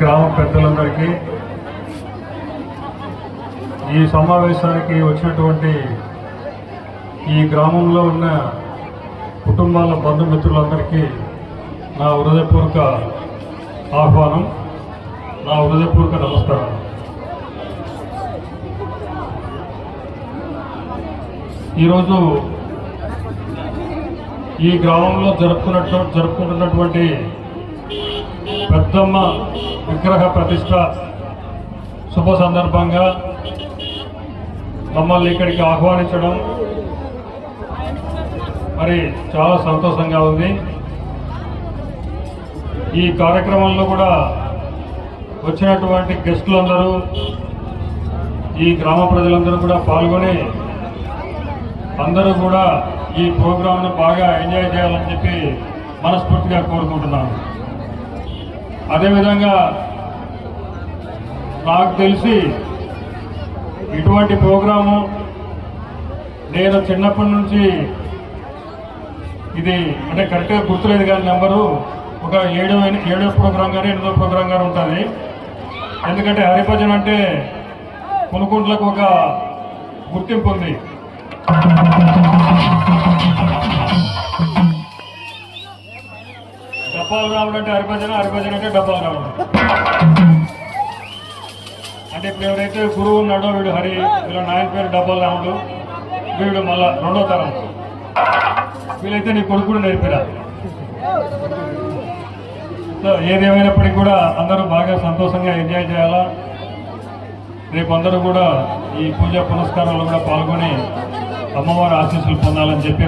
గ్రామ పెద్దలందరికీ ఈ సమావేశానికి వచ్చినటువంటి ఈ గ్రామంలో ఉన్న కుటుంబాల బంధుమిత్రులందరికీ నా హృదయపూర్వక ఆహ్వానం నా హృదయపూర్వక నమస్కారం. ఈరోజు ఈ గ్రామంలో జరుపుకున్నట్టు జరుపుకుంటున్నటువంటి పెద్దమ్మ విగ్రహ ప్రతిష్ట శుభ సందర్భంగా మమ్మల్ని ఇక్కడికి ఆహ్వానించడం మరి చాలా సంతోషంగా ఉంది. ఈ కార్యక్రమంలో కూడా వచ్చినటువంటి గెస్టులందరూ ఈ గ్రామ ప్రజలందరూ కూడా పాల్గొని అందరూ కూడా ఈ ప్రోగ్రాంను బాగా ఎంజాయ్ చేయాలని చెప్పి మనస్ఫూర్తిగా కోరుకుంటున్నాను. అదేవిధంగా నాకు తెలిసి ఇటువంటి ప్రోగ్రాము నేను చిన్నప్పటి నుంచి ఇది అంటే కరెక్ట్గా గుర్తులేదు కానీ నెంబరు ఒక ఏడో ఏడో ప్రోగ్రాం కానీ ఎనిమిదో ప్రోగ్రాం కానీ ఉంటుంది. ఎందుకంటే హరిభజన్ అంటే కొనుకుంట్లకు ఒక గుర్తింపు ఉంది. డబ్బాలు రావడం అంటే హరిభజన హరిభజన అంటే డబ్బాలు రావడం. అంటే ఇప్పుడు ఎవరైతే గురువు ఉన్నాడో వీడు హరి వీళ్ళ నాయన పేరు డబ్బాలు రాముడు వీడు మళ్ళా రెండో తరం. వీళ్ళైతే నీ కొడుకుడు నేర్పిరా. సో ఏదేమైనప్పటికీ కూడా అందరూ బాగా సంతోషంగా ఎంజాయ్ చేయాలా? రేపు అందరూ కూడా ఈ పూజా పునస్కారాల్లో కూడా పాల్గొని అమ్మవారి ఆశీస్సులు పొందాలని చెప్పి